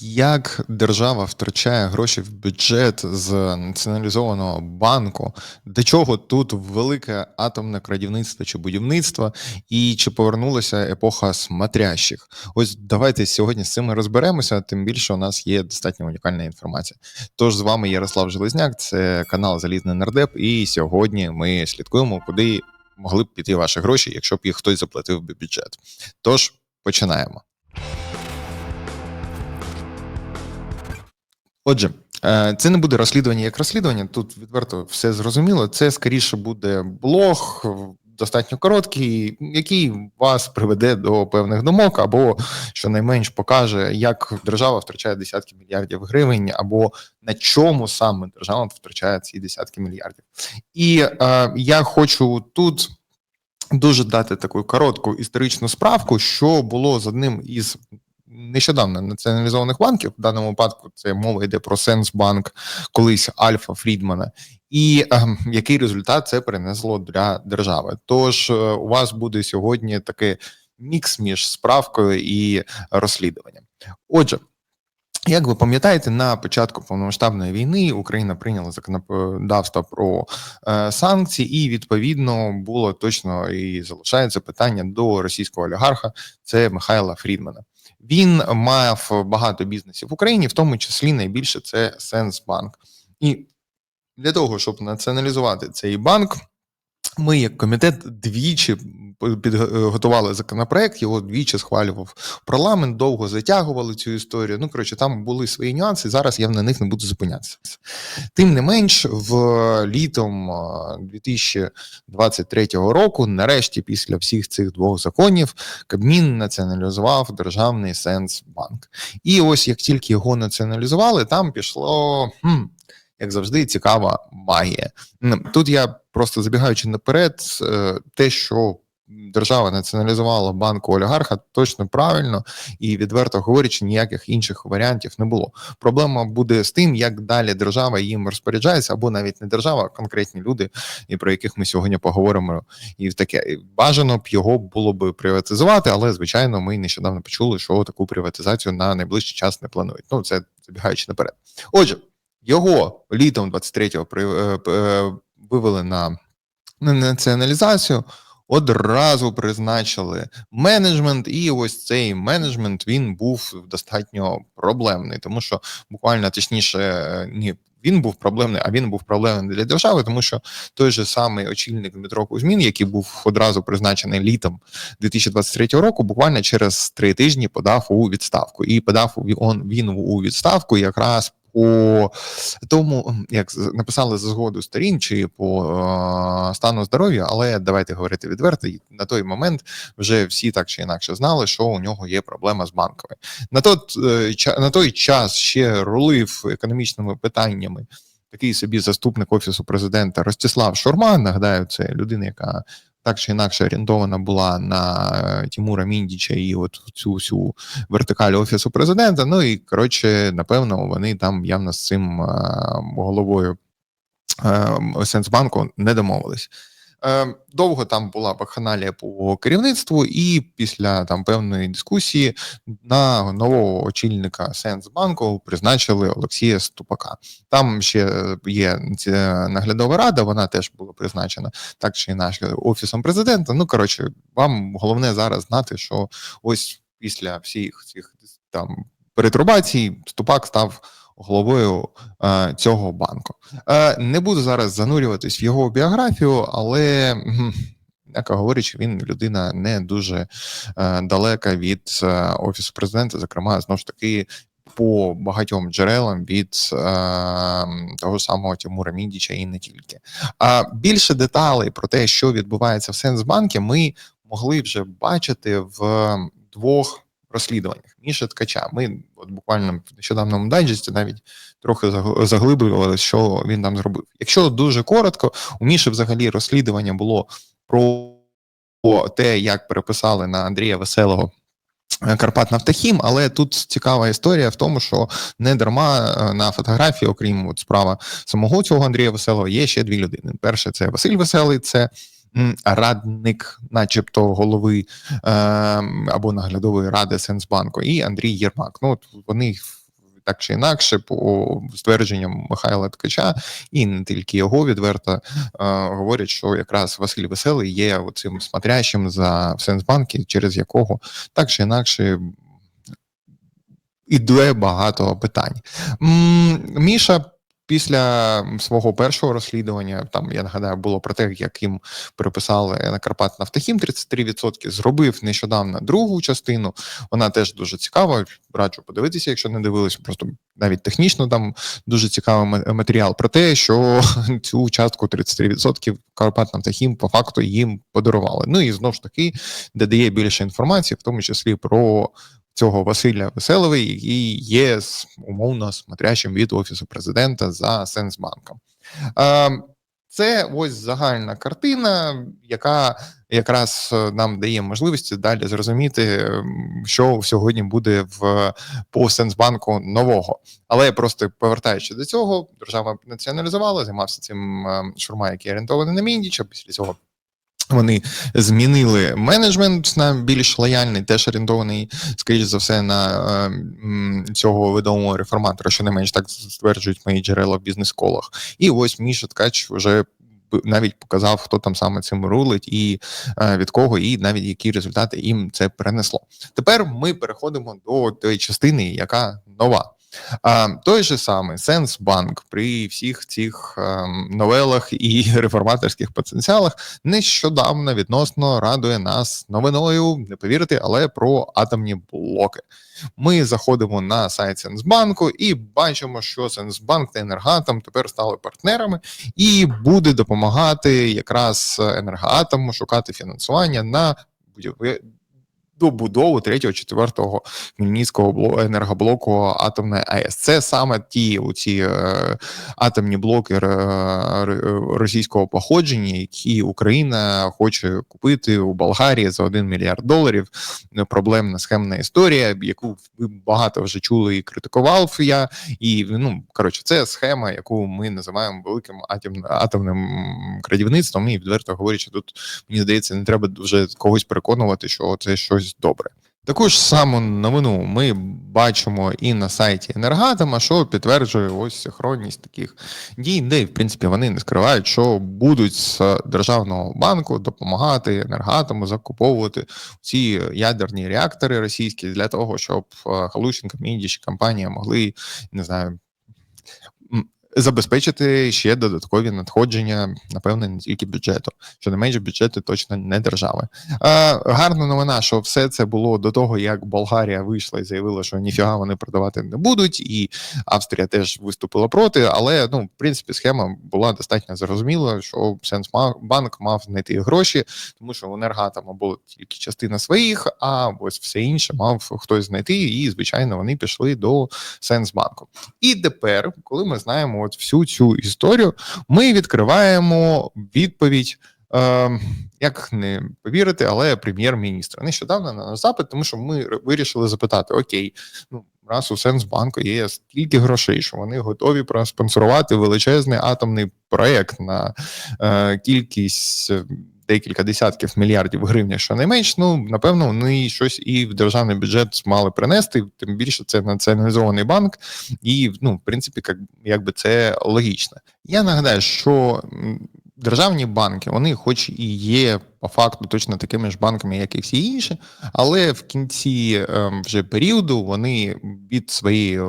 Як держава втрачає гроші в бюджет з націоналізованого банку? До чого тут велике атомне крадівництво чи будівництво, і чи повернулася епоха смотрящих? Ось давайте сьогодні з цим розберемося. Тим більше у нас є достатньо унікальна інформація. Тож з вами Ярослав Железняк, це канал Залізний Нардеп. І сьогодні ми слідкуємо, куди могли б піти ваші гроші, якщо б їх хтось заплатив би бюджет. Тож починаємо. Отже, е, це не буде розслідування як розслідування. Тут відверто все зрозуміло. Це скоріше буде блог, достатньо короткий, який вас приведе до певних думок, або щонайменш покаже, як держава втрачає десятки мільярдів гривень, або на чому саме держава втрачає ці десятки мільярдів. І е, я хочу тут. Дуже дати таку коротку історичну справку, що було з одним із нещодавно націоналізованих банків. В даному випадку це мова йде про Сенсбанк, колись Альфа Фрідмана, і е, який результат це принесло для держави. Тож е, у вас буде сьогодні такий мікс між справкою і розслідуванням. Отже. Як ви пам'ятаєте, на початку повномасштабної війни Україна прийняла законодавство про е, санкції, і відповідно було точно і залишається питання до російського олігарха. Це Михайла Фрідмана. Він мав багато бізнесів в Україні, в тому числі найбільше це Сенсбанк. І для того, щоб націоналізувати цей банк, ми, як комітет, двічі підготували законопроект, його двічі схвалював парламент, довго затягували цю історію. Ну коротше, там були свої нюанси. Зараз я на них не буду зупинятися. Тим не менш, в літом 2023 року, нарешті, після всіх цих двох законів, Кабмін націоналізував державний Сенсбанк. І ось як тільки його націоналізували, там пішло. Хм, як завжди, цікава магія. Тут я просто забігаючи наперед, е, те, що держава націоналізувала банку олігарха, точно правильно і відверто говорячи, ніяких інших варіантів не було. Проблема буде з тим, як далі держава їм розпоряджається, або навіть не держава, а конкретні люди, і про яких ми сьогодні поговоримо. І таке бажано б його було б приватизувати, але звичайно, ми нещодавно почули, що таку приватизацію на найближчий час не планують. Ну це забігаючи наперед. Отже. Його літом 23-го е, е, вивели на націоналізацію, одразу призначили менеджмент, і ось цей менеджмент він був достатньо проблемний, тому що буквально точніше, ні. Він був проблемний, а він був проблемний для держави, тому що той же самий очільник Дмитро Кузьмін, який був одразу призначений літом 2023 року, буквально через три тижні подав у відставку, і подав він у відставку якраз по тому, як написали за згоду сторін чи по е, стану здоров'я, але давайте говорити відверто. На той момент вже всі так чи інакше знали, що у нього є проблема з банковою. На тот е, на той час ще рулив економічними питаннями. Такий собі заступник офісу президента Ростислав Шурма. Нагадаю, це людина, яка так чи інакше орієнтована була на Тімура Міндіча і от цю всю вертикаль офісу президента. Ну і коротше, напевно, вони там явно з цим е, головою е, Сенсбанку не домовились. Е, довго там була баханалія по керівництву, і після там певної дискусії на нового очільника Сенсбанку призначили Олексія Ступака. Там ще є наглядова рада, вона теж була призначена так чи інакше офісом президента. Ну коротше, вам головне зараз знати, що ось після всіх цих там перетрубацій Ступак став головою е, цього банку. Е, Не буду зараз занурюватись в його біографію, але. Як говорячи, він людина не дуже е, далека від е, офісу президента, зокрема, знову ж таки, по багатьом джерелам від е, того самого Тимура Міндіча і не тільки. А більше деталей про те, що відбувається в Сенсбанкі, ми могли вже бачити в двох розслідуваннях. Міша Ткача. Ми от буквально в нещодавному дайджесті навіть трохи заглиблювали, що він там зробив. Якщо дуже коротко, у Міші взагалі розслідування було про те, як переписали на Андрія Веселого. Е, Карпат Нафтахім, але тут цікава історія в тому, що не дарма е, на фотографії, окрім от справа самого цього Андрія Веселого, є ще дві людини. Перше, це Василь Веселий, це радник, начебто, голови е, або наглядової ради Сенсбанку, і Андрій Єрмак. Ну от вони так чи інакше, по ствердженням Михайла Ткача, і не тільки його відверто е, говорять, що якраз Василь Веселий є цим смотрящим за Сенсбанки, через якого так чи інакше. Іде багато питань. Міша Після свого першого розслідування, там я нагадаю, було про те, як їм переписали на Карпат Нафтахім 33%, Зробив нещодавно другу частину. Вона теж дуже цікава. Раджу подивитися, якщо не дивилися, просто навіть технічно там дуже цікавий матеріал про те, що цю частку 33% Карпат Нафтахім по факту їм подарували. Ну і знову ж таки додає більше інформації, в тому числі про цього Василя Веселовий, який є умовно смотрящим від офісу президента за Сенсбанком. Це ось загальна картина, яка якраз е, нам дає можливості далі зрозуміти, що сьогодні буде в по Сенсбанку нового. Але просто повертаючи до цього, держава націоналізувала, займався цим е, шурма, який орієнтований на Міндіча. Після цього вони змінили менеджмент на більш лояльний, теж орієнтований, скоріш за все, на е, цього відомого реформатора, що не менш так стверджують мої джерела в бізнес-колах. І ось Міша Ткач вже навіть показав, хто там саме цим рулить, і е, від кого, і навіть які результати їм це принесло. Тепер ми переходимо до тієї частини, яка нова. Той же самий Сенсбанк при всіх цих ем, новелах і реформаторських потенціалах нещодавно відносно радує нас новиною, не повірите, але про атомні блоки. Ми заходимо на сайт Сенсбанку і бачимо, що Сенсбанк та Енергоатом тепер стали партнерами і буде допомагати якраз енергоатому шукати фінансування на добудову третього, четвертого Хмельницького енергоблоку атомної АЕС. Це саме ті оці е, атомні блоки е, російського походження, які Україна хоче купити у Болгарії за 1 мільярд доларів. Проблемна схемна історія, яку ви багато вже чули і критикував я. І ну коротше, це схема, яку ми називаємо великим атомним крадівництвом. І відверто говорячи, тут мені здається, не треба вже когось переконувати, що це щось щось добре. Таку ж саму новину ми бачимо і на сайті Енергатома, що підтверджує ось синхронність таких дій, де в принципі вони не скривають, що будуть з державного банку допомагати енергатому закуповувати ці ядерні реактори російські для того, щоб Халущенко, Міндіч, компанія могли не знаю забезпечити ще додаткові надходження, напевне, не тільки бюджету, що не менше бюджети точно не держави. А, Гарна новина, що все це було до того, як Болгарія вийшла і заявила, що ніфіга вони продавати не будуть, і Австрія теж виступила проти. Але ну, в принципі, схема була достатньо зрозуміла, що Сенсбанк мав знайти гроші, тому що у енергатама була тільки частина своїх, а ось все інше мав хтось знайти, і звичайно вони пішли до Сенсбанку. І тепер, коли ми знаємо от всю цю історію, ми відкриваємо відповідь. Е, як не повірити, але прем'єр-міністра нещодавно на запит, тому що ми вирішили запитати: Окей, ну раз у Сенсбанку є стільки грошей, що вони готові проспонсорувати величезний атомний проект на е, кількість декілька десятків мільярдів гривень, що не менш, ну напевно, вони щось і в державний бюджет мали принести. Тим більше це націоналізований банк, і ну, в принципі, як, якби це логічно. Я нагадаю, що. Державні банки, вони, хоч і є по факту точно такими ж банками, як і всі інші, але в кінці ем, вже періоду вони від своєї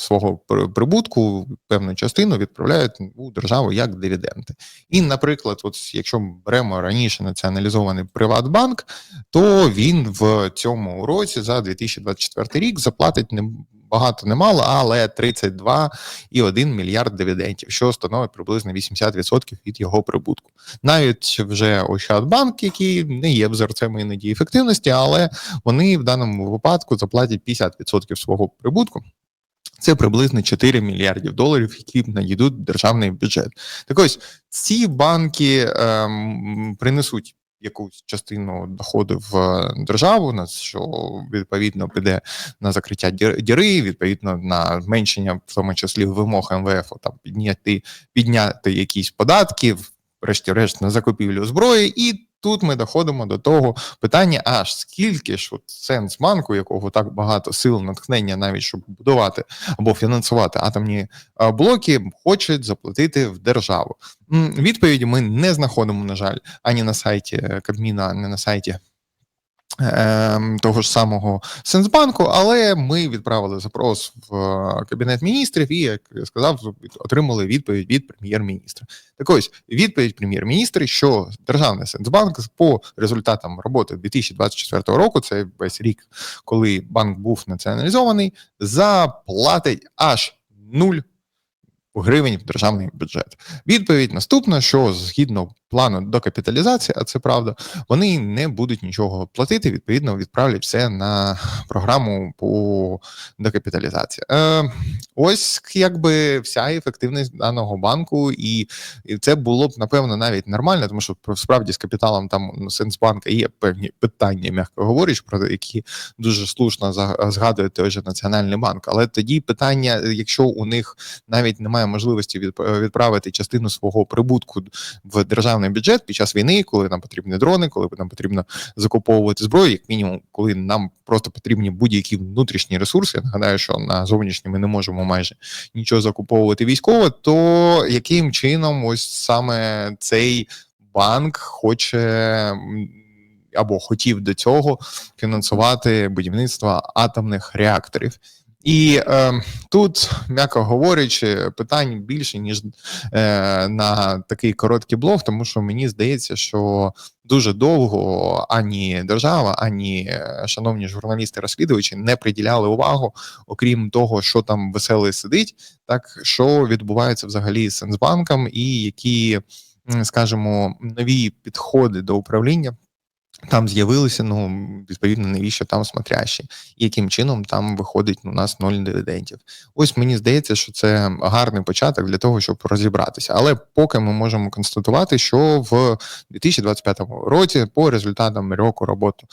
свого прибутку певну частину відправляють у державу як дивіденди. І, наприклад, от якщо беремо раніше націоналізований Приватбанк, то він в цьому році за 2024 рік заплатить не. Багато немало, але 32,1 мільярд дивідендів, що становить приблизно 80% від його прибутку. Навіть вже Ощадбанк, який не є взорцем іноді ефективності, але вони в даному випадку заплатять 50% свого прибутку це приблизно 4 мільярдів доларів, які надійдуть в державний бюджет. Так ось ці банки ем, принесуть якусь частину доходу в державу, на що відповідно піде на закриття діри, відповідно на зменшення, в тому числі вимог МВФ, там підняти підняти якісь податки, врешті-решт на закупівлю зброї і тут ми доходимо до того питання: аж скільки ж от Сенсбанку, якого так багато сил натхнення, навіть щоб будувати або фінансувати атомні е, блоки, хочуть заплатити в державу. Відповіді ми не знаходимо, на жаль, ані на сайті е, Кабміна, ані на сайті. Ем, Того ж самого Сенсбанку, але ми відправили запрос в е, кабінет міністрів і, як я сказав, отримали відповідь від прем'єр-міністра. Так ось відповідь прем'єр-міністра, що державний Сенсбанк по результатам роботи 2024 року, це весь рік, коли банк був націоналізований, заплатить аж нуль гривень в державний бюджет. Відповідь наступна: що згідно плану докапіталізації, а це правда, вони не будуть нічого платити. Відповідно, відправлять все на програму по докапіталізації. Е, ось якби вся ефективність даного банку, і, і це було б напевно навіть нормально, тому що справді з капіталом там ну, Сенсбанка є певні питання, м'яко говорячи, про які дуже слушно згадує той же Національний банк. Але тоді питання, якщо у них навіть немає можливості відправити частину свого прибутку в державний бюджет під час війни, коли нам потрібні дрони, коли нам потрібно закуповувати зброю, як мінімум, коли нам просто потрібні будь-які внутрішні ресурси. Я нагадаю, що на зовнішні ми не можемо майже нічого закуповувати військово, то яким чином ось саме цей банк хоче або хотів до цього фінансувати будівництво атомних реакторів. І е, тут, м'яко говорячи, питань більше ніж е, на такий короткий блог, тому що мені здається, що дуже довго ані держава, ані е, шановні журналісти-розслідувачі не приділяли увагу, окрім того, що там веселий сидить, так що відбувається взагалі з Сенсбанком, і які, скажімо, нові підходи до управління. Там з'явилися, ну відповідно, навіщо там смотрящі, яким чином там виходить у нас ноль дивідендів. Ось мені здається, що це гарний початок для того, щоб розібратися. Але поки ми можемо констатувати, що в 2025 році, по результатам року роботи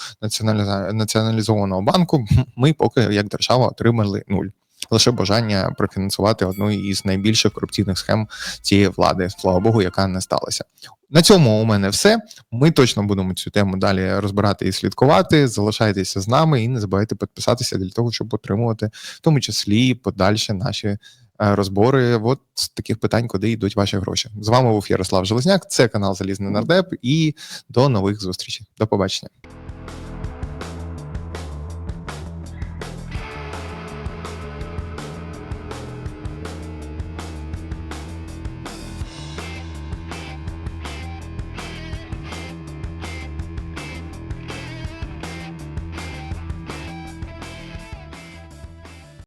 націоналізованого банку, ми поки як держава отримали нуль. Лише бажання профінансувати одну із найбільших корупційних схем цієї влади, слава Богу, яка не сталася. На цьому у мене все. Ми точно будемо цю тему далі розбирати і слідкувати. Залишайтеся з нами і не забувайте підписатися для того, щоб отримувати в тому числі подальші наші е, розбори от з таких питань, куди йдуть ваші гроші. З вами був Ярослав Железняк. Це канал Залізний Нардеп. І до нових зустрічей. До побачення.